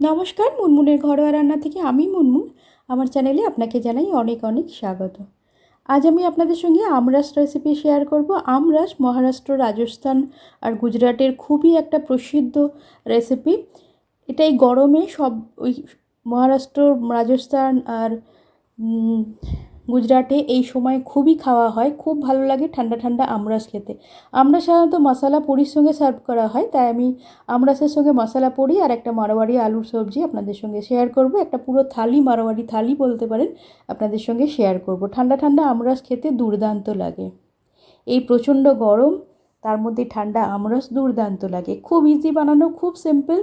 নমস্কার, মুনমুনের ঘরোয়া রান্না থেকে আমি মুনমুন। আমার চ্যানেলে আপনাকে জানাই অনেক অনেক স্বাগত। আজ আমি আপনাদের সঙ্গে আমরাস রেসিপি শেয়ার করব। আমরাস মহারাষ্ট্র, রাজস্থান আর গুজরাটের খুবই একটা প্রসিদ্ধ রেসিপি এটা এই গরমে সব ওই মহারাষ্ট্র, রাজস্থান আর গুজরাটে এই সময় খুবই খাওয়া হয়, খুব ভালো লাগে ঠান্ডা ঠান্ডা আমরাস খেতে। আমরা সাধারণত মশলা পুরির সঙ্গে সার্ভ করা হয়, তাই আমি আমরাসের সঙ্গে মশলা পুরি আর একটা মারোয়াড়ি আলুর সবজি আপনাদের সঙ্গে শেয়ার করব। একটা পুরো থালি মারোয়াড়ি থালি বলতে পারেন, আপনাদের সঙ্গে শেয়ার করব। ঠান্ডা ঠান্ডা আমরাস খেতে দুর্দান্ত লাগে। এই প্রচণ্ড গরম, তার মধ্যে ঠান্ডা আমরস দুর্দান্ত লাগে। খুব ইজি বানানো, খুব সিম্পল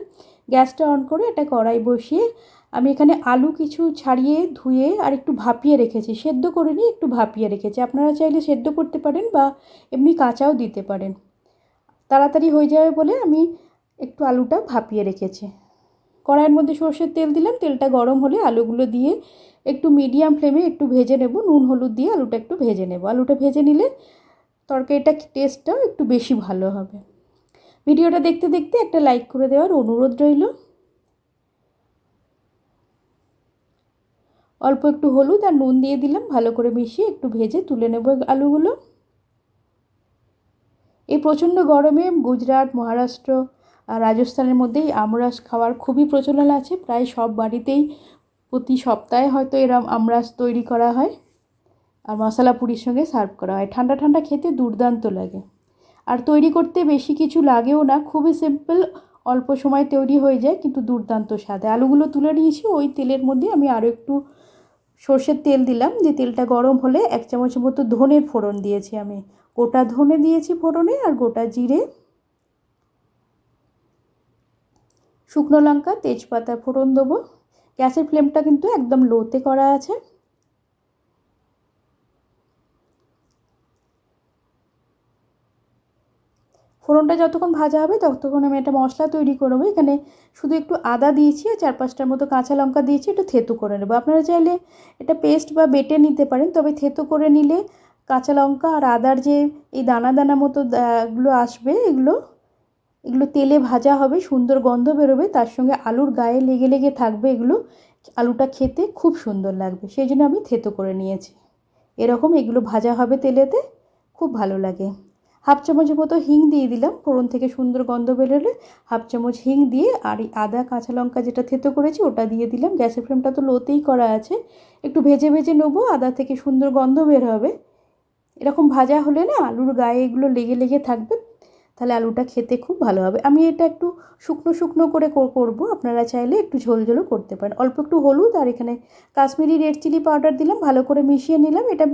গ্যাসটা অন করে একটা কড়াই বসিয়ে আমি এখানে আলু কিছু ছাড়িয়ে ধুয়ে আর একটু ভাপিয়ে রেখেছি। সেদ্ধ করে নিয়ে একটু ভাপিয়ে রেখেছি। আপনারা চাইলে সেদ্ধ করতে পারেন বা এমনি কাঁচাও দিতে পারেন। তাড়াতাড়ি হয়ে যাবে বলে আমি একটু আলুটা ভাপিয়ে রেখেছি। কড়াইয়ের মধ্যে সর্ষের তেল দিলাম। তেলটা গরম হলে আলুগুলো দিয়ে একটু মিডিয়াম ফ্লেমে একটু ভেজে নেব। নুন, হলুদ দিয়ে আলুটা একটু ভেজে নেব। আলুটা ভেজে নিলে তরকারিটা টেস্টটাও একটু বেশি ভালো হবে। ভিডিওটা দেখতে দেখতে একটা লাইক করে দেওয়ার অনুরোধ রইল। অল্প একটু হলুদ আর নুন দিয়ে দিলাম, ভালো করে মিশিয়ে একটু ভেজে তুলে নেব আলুগুলো। এই প্রচণ্ড গরমে গুজরাট, মহারাষ্ট্র আর রাজস্থানের মধ্যেই আমরাস খাওয়ার খুবই প্রচলন আছে। প্রায় সব বাড়িতেই প্রতি সপ্তাহে হয়তো এরম আমরাস তৈরি করা হয় আর মশলা পুরির সঙ্গে সার্ভ করা হয়। ঠান্ডা ঠান্ডা খেতে দুর্দান্ত লাগে। আর তৈরি করতে বেশি কিছু লাগেও না, খুবই সিম্পল অল্প সময় তৈরি হয়ে যায়, কিন্তু দুর্দান্ত স্বাদে। আলুগুলো তুলে নিয়েছি, ওই তেলের মধ্যে আমি আরও একটু সর্ষের তেল দিলাম, যে তেলটা গরম হলে এক চামচ মতো ধনের ফোড়ন দিয়েছি আমি। গোটা ধনে দিয়েছি ফোড়নে আর গোটা জিরে। শুকনো লঙ্কা, তেজপাতা ফোড়ন দেবো। গ্যাসের ফ্লেমটা কিন্তু একদম লোতে করা আছে। ফোড়নটা যতক্ষণ ভাজা হবে ততক্ষণ আমি একটা মশলা তৈরি করব এখানে শুধু একটু আদা দিয়েছি, আর চার পাঁচটার মতো কাঁচা লঙ্কা দিয়েছি, একটু থেতো করে নেব। আপনারা চাইলে এটা পেস্ট বা বেটে নিতে পারেন, তবে থেতো করে নিলে কাঁচা লঙ্কা আর আদার যে এই দানা দানা মতো এগুলো আসবে, এগুলো এগুলো তেলে ভাজা হবে, সুন্দর গন্ধ বেরোবে, তার সঙ্গে আলুর গায়ে লেগে লেগে থাকবে এগুলো। আলুটা খেতে খুব সুন্দর লাগবে, সেই জন্য আমি থেতো করে নিয়েছি। এরকম এগুলো ভাজা হবে তেলেতে, খুব ভালো লাগে। হাফ চামচের মতো হিং দিয়ে দিলাম। ফোড়ন থেকে সুন্দর গন্ধ বেরোলে হাফ চামচ হিং দিয়ে আর এই আদা, কাঁচা লঙ্কা যেটা থেতো করেছি ওটা দিয়ে দিলাম। গ্যাসের ফ্লেমটা তো লোতেই করা আছে। একটু ভেজে ভেজে নেব, আদা থেকে সুন্দর গন্ধ বের হবে। এরকম ভাজা হলে না আলুর গায়ে এগুলো লেগে লেগে থাকবে। তাহলে আলুটা খেতে খুব ভালো হবে। আমি এটা একটু শুকনো শুকনো করে করব। আপনারা চাইলে একটু ঝোল ঝোলও করতে পারেন। অল্প একটু হলুদ আর এখানে কাশ্মীরি রেড চিলি পাউডার দিলাম, ভালো করে মিশিয়ে নিলাম। এটা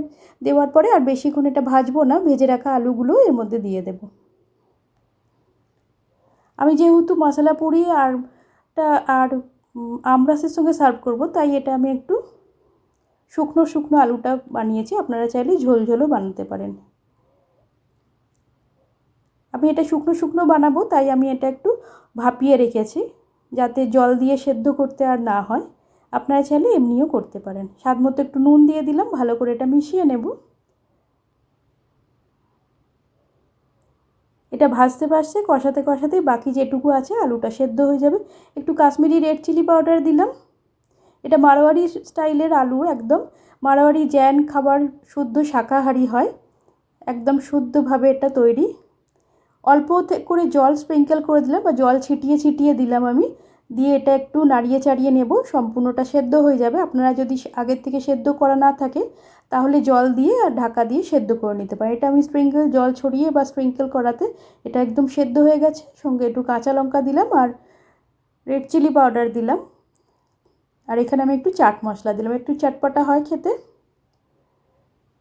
দেওয়ার পরে আর বেশিক্ষণ এটা ভাজবো না, ভেজে রাখা আলুগুলো এর মধ্যে দিয়ে দেব। আমি যেহেতু মশলা পুরি আর আর আমরাসের সঙ্গে সার্ভ করব, তাই এটা আমি একটু শুকনো শুকনো আলুটা বানিয়েছি। আপনারা চাইলে ঝোল ঝোলও বানাতে পারেন। আমি এটা শুকনো শুকনো বানাবো, তাই আমি এটা একটু ভাপিয়ে রেখেছি যাতে জল দিয়ে সেদ্ধ করতে আর না হয়। আপনারা চাইলে এমনিও করতে পারেন। স্বাদ মতো একটু নুন দিয়ে দিলাম, ভালো করে এটা মিশিয়ে নেব। এটা ভাজতে ভাজতে, কষাতে কষাতে বাকি যেটুকু আছে আলুটা সেদ্ধ হয়ে যাবে। একটু কাশ্মীরি রেড চিলি পাউডার দিলাম। এটা মারোয়ারি স্টাইলের আলু, একদম মারোয়ারি জ্যান খাবার, শুদ্ধ শাকাহারি হয়। একদম শুদ্ধভাবে এটা তৈরি। অল্প করে জল স্প্রিঙ্কেল করে দিলাম বা জল ছিটিয়ে ছিটিয়ে দিলাম আমি। দিয়ে এটা একটু নাড়িয়ে চাড়িয়ে নেব, সম্পূর্ণটা সেদ্ধ হয়ে যাবে। আপনারা যদি আগের থেকে সেদ্ধ করা না থাকে, তাহলে জল দিয়ে আর ঢাকা দিয়ে সেদ্ধ করে নিতে পারেন। এটা আমি স্প্রিঙ্কেল জল ছড়িয়ে বা স্প্রিঙ্কেল করাতে এটা একদম সেদ্ধ হয়ে গেছে। সঙ্গে একটু কাঁচা লঙ্কা দিলাম আর রেড চিলি পাউডার দিলাম। আর এখানে আমি একটু চাট মশলা দিলাম। একটু চাটপাটা হয় খেতে।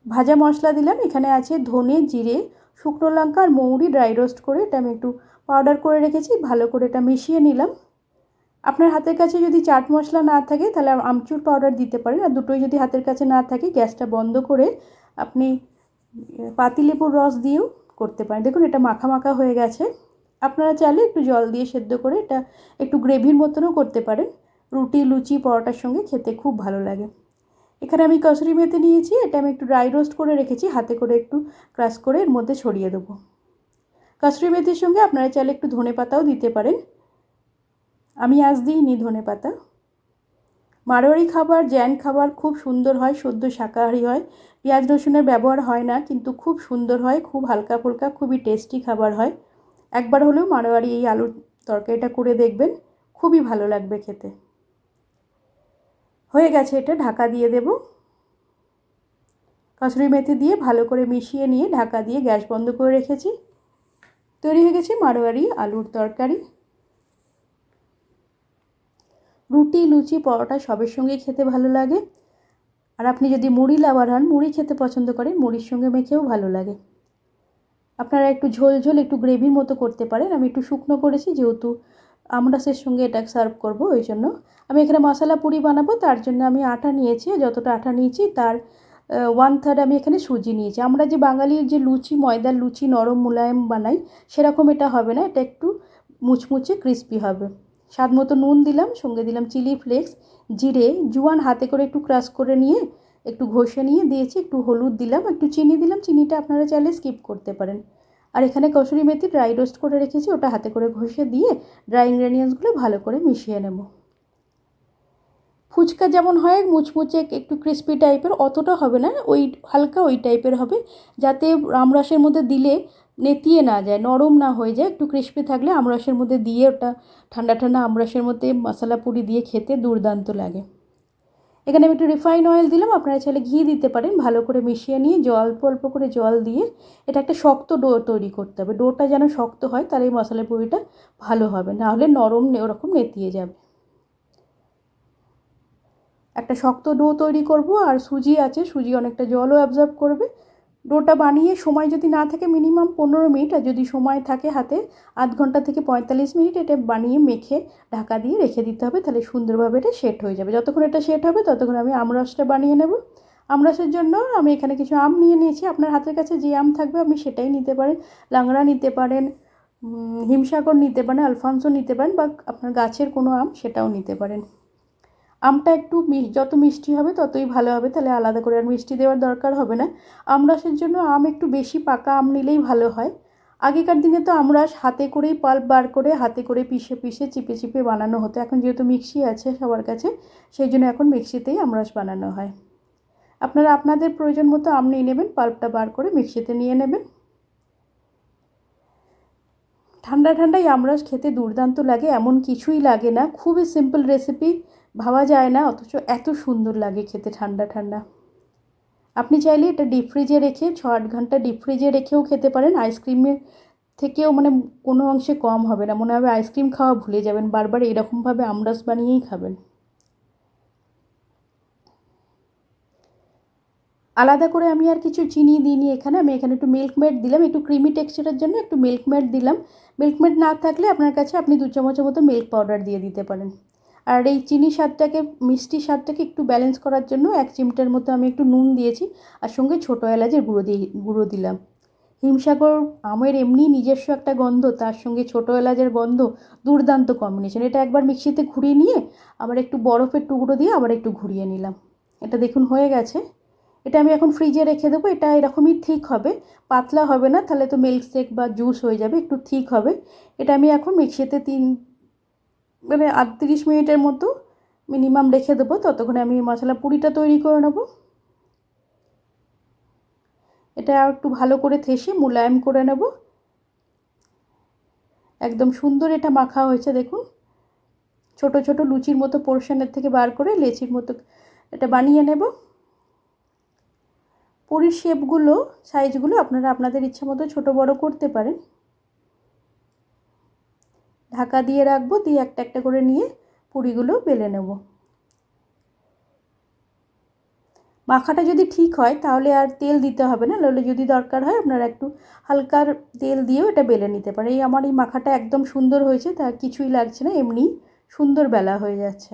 ভাজা মশলা দিলাম। এখানে আছে ধনে, জিরে শুকনো লঙ্কা আর মৌরি ড্রাই রোস্ট করে এটা আমি একটু পাউডার করে রেখেছি, ভালো করে এটা মিশিয়ে নিলাম। আপনার হাতের কাছে যদি চাট মশলা না থাকে, তাহলে আমচুর পাউডার দিতে পারেন। আর দুটোই যদি হাতের কাছে না থাকে, গ্যাসটা বন্ধ করে আপনি পাতিলেবুর রস দিয়েও করতে পারেন। দেখুন, এটা মাখা মাখা হয়ে গেছে। আপনারা চাইলে একটু জল দিয়ে সেদ্ধ করে এটা একটু গ্রেভির মতনও করতে পারেন। রুটি, লুচি, পরোটার সঙ্গে খেতে খুব ভালো লাগে। এখানে আমি কসুরি মেথি নিয়েছি, এটা আমি একটু ড্রাই রোস্ট করে রেখেছি, হাতে করে একটু ক্রাশ করে এর মধ্যে ছড়িয়ে দেবো। কসুরি মেথির সঙ্গে আপনারা চাইলে একটু ধনে পাতাও দিতে পারেন। আমি আজ দিইনি ধনে পাতা। মারোয়ারি খাবার, জ্যান খাবার খুব সুন্দর হয়, সদ্য শাকাহারি হয়। পেঁয়াজ রসুনের ব্যবহার হয় না, কিন্তু খুব সুন্দর হয়, খুব হালকা ফুলকা, খুবই টেস্টি খাবার হয়। একবার হলেও মারোয়ারি এই আলুর তরকারিটা করে দেখবেন, খুবই ভালো লাগবে খেতে। হয়ে গেছে এটা, ঢাকা দিয়ে দেব। কসুরি মেথি দিয়ে ভালো করে মিশিয়ে নিয়ে ঢাকা দিয়ে গ্যাস বন্ধ করে রেখেছি। তৈরি হয়ে গেছে মারোয়ারি আলুর তরকারি। রুটি, লুচি, পরোটা সবের সঙ্গে খেতে ভালো লাগে। আর আপনি যদি মুড়ি লাভার হন, মুড়ি খেতে পছন্দ করেন, মুড়ির সঙ্গে মেখেও ভালো লাগে। আপনারা একটু ঝোল ঝোল, একটু গ্রেভির মতো করতে পারেন। আমি একটু শুকনো করেছি, যেহেতু আমরাসের সঙ্গে এটা সার্ভ করব, ওই জন্য। আমি এখানে মশলা পুরি বানাবো, তার জন্য আমি আটা নিয়েছি যতটা আটা নিয়েছি তার ওয়ান থার্ড আমি এখানে সুজি নিয়েছি। আমরা যে বাঙালির যে লুচি, ময়দার লুচি, নরম মোলায়েম বানাই, সেরকম এটা হবে না, এটা একটু মুচমুচে ক্রিস্পি হবে। স্বাদ মতো নুন দিলাম, সঙ্গে দিলাম চিলি ফ্লেক্স জিরে, জুয়ান হাতে করে একটু ক্রাশ করে নিয়ে, একটু ঘষে নিয়ে দিয়েছি, একটু হলুদ দিলাম, একটু চিনি দিলাম, চিনিটা আপনারা চাইলে স্কিপ করতে পারেন। আর এখানে কসুরি মেথি ড্রাই রোস্ট করে রেখেছি, ওটা হাতে করে ঘষে দিয়ে ড্রাই ইনগ্রেডিয়েন্টসগুলো ভালো করে মিশিয়ে নেব। ফুচকা যেমন হয়, মুচমুচে একটু ক্রিস্পি টাইপের অতটা হবে না, ওই হালকা ওই টাইপের হবে, যাতে আমরসের মধ্যে দিলে নেতিয়ে না যায়, নরম না হয়ে যায়, একটু ক্রিস্পি থাকলে আমরসের মধ্যে দিয়ে ওটা ঠান্ডা ঠান্ডা আমরসের মধ্যে মশলা পুরি দিয়ে খেতে দুর্দান্ত লাগে। এখানে আমি একটু রিফাইন অয়েল দিলাম, আপনারা চাইলে ঘি দিতে পারেন, ভালো করে মিশিয়ে নিয়ে জল অল্প অল্প করে জল দিয়ে এটা একটা শক্ত ডো তৈরি করতে হবে। ডোটা যেন শক্ত হয়, তাহলে এই মশলা পুরিটা ভালো হবে, না হলে নরম ওরকম নেতিয়ে যাবে। একটা শক্ত ডো তৈরি করব, আর সুজি আছে, সুজি অনেকটা জলও অ্যাবজর্ব করবে ডোটা বানিয়ে সময় যদি না থাকে মিনিমাম পনেরো মিনিট, আর যদি সময় থাকে হাতে আধ ঘণ্টা থেকে পঁয়তাল্লিশ মিনিট এটা বানিয়ে মেখে ঢাকা দিয়ে রেখে দিতে হবে, তাহলে সুন্দরভাবে এটা সেট হয়ে যাবে। যতক্ষণ এটা সেট হবে, ততক্ষণ আমি আমরসটা বানিয়ে নেব। আমরসের জন্য আমি এখানে কিছু আম নিয়ে নিয়েছি। আপনার হাতের কাছে যে আম থাকবে আপনি সেটাই নিতে পারেন। লাংড়া নিতে পারেন হিমসাগর নিতে পারেন, আলফান্সো নিতে পারেন, বা আপনার গাছের কোনো আম সেটাও নিতে পারেন। আমটা একটু যত মিষ্টি হবে ততই ভালো হবে। তাহলে আলাদা করে আর মিষ্টি দেওয়ার দরকার হবে না। আমরাসের জন্য আম একটু বেশি পাকা আম নিলেই ভালো হয়। আগেকার দিনে তো আমরাস হাতে করেই পাল্প বার করে হাতে করে পিষে পিষে চিপে চিপে বানানো হতো। এখন যেহেতু মিক্সি আছে সবার কাছে সেই জন্য এখন মিক্সিতেই আমরাস বানানো হয়। আপনারা আপনাদের প্রয়োজন মতো আম নিয়ে নেবেন, পাল্পটা বার করে মিক্সিতে নিয়ে নেবেন। ঠান্ডা ঠান্ডাই আমরাস খেতে দুর্দান্ত লাগে, এমন কিছুই লাগে না। খুবই সিম্পল রেসিপি ভাবা যায় না, অথচ এত সুন্দর লাগে খেতে ঠান্ডা ঠান্ডা। আপনি চাইলে এটা ডিপ ফ্রিজে রেখে ছ আট ঘণ্টা ডিপ ফ্রিজে রেখেও খেতে পারেন। আইসক্রিমের থেকেও মানে কোনো অংশে কম হবে না। মনে হবে আইসক্রিম খাওয়া ভুলে যাবেন। বারবার এরকমভাবে আমরাস বানিয়েই খাবেন। আলাদা করে আমি আর কিছু চিনি দিইনি এখানে। আমি এখানে একটু মিল্ক মেড দিলাম। একটু ক্রিমি টেক্সচারের জন্য একটু মিল্ক মেড দিলাম। মিল্ক মেড না থাকলে আপনার কাছে আপনি দু চামচের মতো মিল্ক পাউডার দিয়ে দিতে পারেন। আর এই চিনি স্বাদটাকে, মিষ্টি স্বাদটাকে একটু ব্যালেন্স করার জন্য এক চিমটার মতো আমি একটু নুন দিয়েছি আর সঙ্গে ছোটো এলাচের গুঁড়ো দিয়ে, গুঁড়ো দিলাম। হিমসাগর আমের এমনি নিজস্ব একটা গন্ধ, তার সঙ্গে ছোটো এলাচের গন্ধ, দুর্দান্ত কম্বিনেশন এটা একবার মিক্সিতে ঘুরিয়ে নিয়ে আবার একটু বরফের টুকরো দিয়ে আবার একটু ঘুরিয়ে নিলাম। এটা দেখুন হয়ে গেছে। এটা আমি এখন ফ্রিজে রেখে দেবো। এটা এরকমই ঠিক হবে। পাতলা হবে না, তাহলে তো মিল্ক শেক বা জুস হয়ে যাবে, একটু ঠিক হবে। এটা আমি এখন মিক্সিতে তিন মানে আটত্রিশ মিনিটের মতো মিনিমাম রেখে দেবো, ততক্ষণে আমি মশলা পুরিটা তৈরি করে নেব। এটা আর একটু ভালো করে থেসে মোলায়েম করে নেব। একদম সুন্দর এটা মাখা হয়েছে, দেখুন। ছোট ছোট লুচির মতো পোর্শনের থেকে বার করে লেচির মতো এটা বানিয়ে নেব। পুরীর শেপগুলো সাইজগুলো আপনারা আপনাদের ইচ্ছা মতো ছোটো বড়ো করতে পারেন। ঢাকা দিয়ে রাখব, দিয়ে একটা একটা করে নিয়ে পুরিগুলো বেলে নেব। মাখাটা যদি ঠিক হয় তাহলে আর তেল দিতে হবে না, নাহলে যদি দরকার হয় আপনারা একটু হালকার তেল দিয়েও এটা বেলে নিতে পারে এই আমার এই মাখাটা একদম সুন্দর হয়েছে, তা কিছুই লাগছে না, এমনি সুন্দর বেলা হয়ে যাচ্ছে।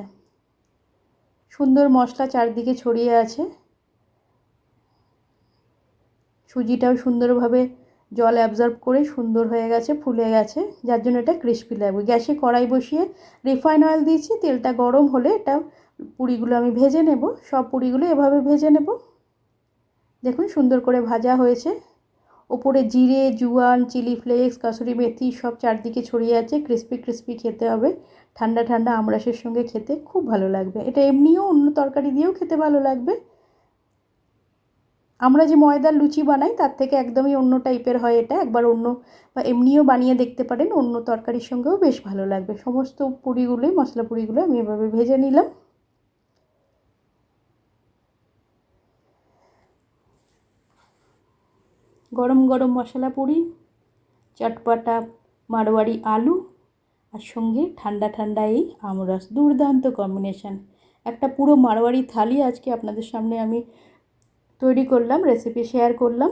সুন্দর মশলা চারদিকে ছড়িয়ে আছে। সুজিটাও সুন্দরভাবে জল অ্যাবজর্ব করে সুন্দর হয়ে গেছে, ফুলে গেছে, যার জন্য এটা ক্রিস্পি লাগবে। গ্যাসে কড়াই বসিয়ে রিফাইন অয়েল দিয়েছি, তেলটা গরম হলে এটা পুরিগুলো আমি ভেজে নেব। সব পুরিগুলো এভাবে ভেজে নেব। দেখুন সুন্দর করে ভাজা হয়েছে। ওপরে জিরে, জুয়ান, চিলি ফ্লেক্স কাসুরি মেথি সব চারদিকে ছড়িয়ে আছে। ক্রিস্পি ক্রিস্পি খেতে হবে। ঠান্ডা ঠান্ডা আমরাসের সঙ্গে খেতে খুব ভালো লাগবে। এটা এমনিও অন্য তরকারি দিয়েও খেতে ভালো লাগবে। আমরা যে ময়দার লুচি বানাই, তার থেকে একদমই অন্য টাইপের হয় এটা। একবার অন্য বা এমনিও বানিয়ে দেখতে পারেন, অন্য তরকারির সঙ্গেও বেশ ভালো লাগবে। সমস্ত পুরিগুলোই, মশলা পুরিগুলো আমি এভাবে ভেজে নিলাম। গরম গরম মশলা পুরি, চটপাটা মারোয়াড়ি আলু, আর সঙ্গে ঠান্ডা ঠান্ডা এই আমরস। দুর্দান্ত কম্বিনেশান একটা পুরো মারোয়াড়ি থালি আজকে আপনাদের সামনে আমি তৈরি করলাম রেসিপি শেয়ার করলাম।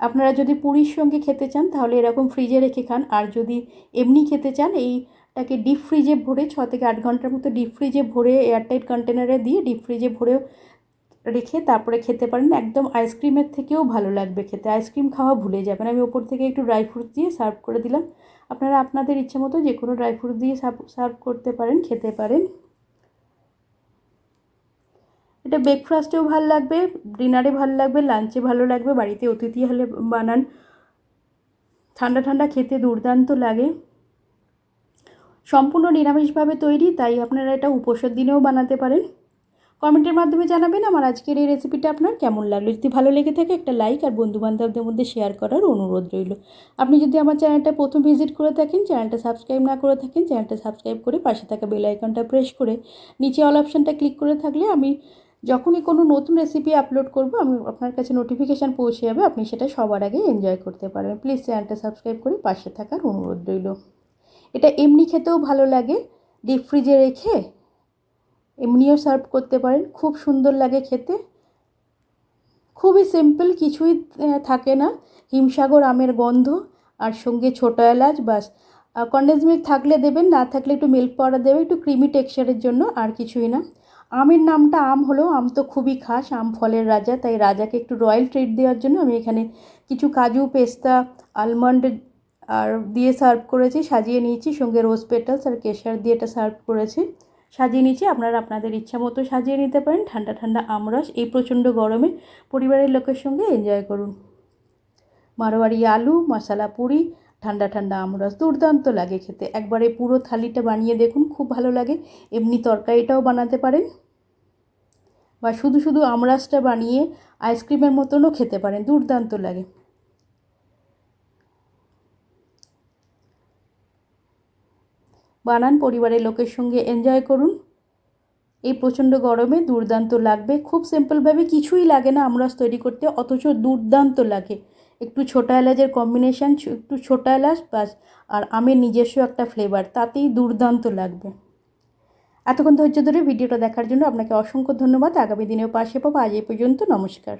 আপনারা যদি পুরীর সঙ্গে খেতে চান, তাহলে এরকম ফ্রিজে রেখে খান। আর যদি এমনি খেতে চান, এইটাকে ডিপ ফ্রিজে ভরে ছ থেকে আট ঘণ্টার মতো ডিপ ফ্রিজে ভরে এয়ারটাইট কন্টেনারে দিয়ে ডিপ ফ্রিজে ভরেও রেখে তারপরে খেতে পারেন। একদম আইসক্রিমের থেকেও ভালো লাগবে খেতে। আইসক্রিম খাওয়া ভুলে যাবেন। আমি ওপর থেকে একটু ড্রাই ফ্রুট দিয়ে সার্ভ করে দিলাম। আপনারা আপনাদের ইচ্ছে মতো যে কোনো ড্রাই ফ্রুট দিয়ে সার্ভ করতে পারেন, খেতে পারেন। এটা ব্রেকফাস্টেও ভালো লাগবে ডিনারে ভালো লাগবে লাঞ্চে ভালো লাগবে, বাড়িতে অতিথি হলে বানান। ঠান্ডা ঠান্ডা খেতে দুর্দান্ত লাগে। সম্পূর্ণ নিরামিষভাবে তৈরি, তাই আপনারা এটা উপোসের দিনেও বানাতে পারেন। কমেন্টের মাধ্যমে জানাবেন আমার আজকের এই রেসিপিটা আপনার কেমন লাগল। যদি ভালো লেগে থাকে একটা লাইক আর বন্ধুবান্ধবদের মধ্যে শেয়ার করার অনুরোধ রইল। আপনি যদি আমার চ্যানেলটা প্রথম ভিজিট করে থাকেন চ্যানেলটা সাবস্ক্রাইব না করে থাকেন চ্যানেলটা সাবস্ক্রাইব করে পাশে থাকা বেল আইকনটা প্রেস করে নিচে অল অপশানটা ক্লিক করে থাকলে আমি যখনই কোনো নতুন রেসিপি আপলোড করব, আমি আপনার কাছে নোটিফিকেশান পৌঁছে যাবে, আপনি সেটা সবার আগে এনজয় করতে পারবেন। প্লিজ চ্যানেলটা সাবস্ক্রাইব করে পাশে থাকার অনুরোধ রইল। এটা এমনি খেতেও ভালো লাগে। ডিপ ফ্রিজে রেখে এমনিও সার্ভ করতে পারেন। খুব সুন্দর লাগে খেতে। খুবই সিম্পল কিছুই থাকে না। হিমসাগর আমের গন্ধ আর সঙ্গে ছোটো এলাচ, বাস। কন্ডেন্স মিল্ক থাকলে দেবেন, না থাকলে একটু মিল্ক পাউডার দেবে, একটু ক্রিমি টেক্সচারের জন্য আর কিছুই না। আমের নামটা আম হলেও আম তো খুবই খাস, আম ফলের রাজা, তাই রাজাকে একটু রয়্যাল ট্রিট দেওয়ার জন্য আমি এখানে কিছু কাজু, পেস্তা আলমন্ড আর দিয়ে সার্ভ করেছি, সাজিয়ে নিয়েছি, সঙ্গে রোজ পেটালস আর কেশার দিয়ে এটা সার্ভ করেছি। সাজিয়ে নিয়েছি, আপনারা আপনাদের ইচ্ছা মতো সাজিয়ে নিতে পারেন, ঠান্ডা ঠান্ডা আমরস এই প্রচণ্ড গরমে পরিবারের লোকের সঙ্গে এনজয় করুন। মারোয়ারি আলু, মশলা পুরি, ঠান্ডা ঠান্ডা আমরস দুর্দান্ত লাগে খেতে। একবারে পুরো থালিটা বানিয়ে দেখুন, খুব ভালো লাগে। এমনি তরকারিটাও বানাতে পারেন। বা শুধু শুধু আমরাসটা বানিয়ে আইসক্রিমের মতনও খেতে পারেন, দুর্দান্ত লাগে। বানান পরিবারের লোকের সঙ্গে এনজয় করুন। এই প্রচণ্ড গরমে দুর্দান্ত লাগবে। খুব সিম্পলভাবে কিছুই লাগে না আমরাস তৈরি করতে, অথচ দুর্দান্ত লাগে। একটু ছোটা এলাচের কম্বিনেশান একটু ছোটা এলাচ বাস, আর আমের নিজস্ব একটা ফ্লেভার তাতেই দুর্দান্ত লাগবে। এতক্ষণ ধৈর্য ধরে ভিডিওটা দেখার জন্য আপনাকে অসংখ্য ধন্যবাদ। আগামী দিনেও পাশে পাবো। আজ এই পর্যন্ত নমস্কার।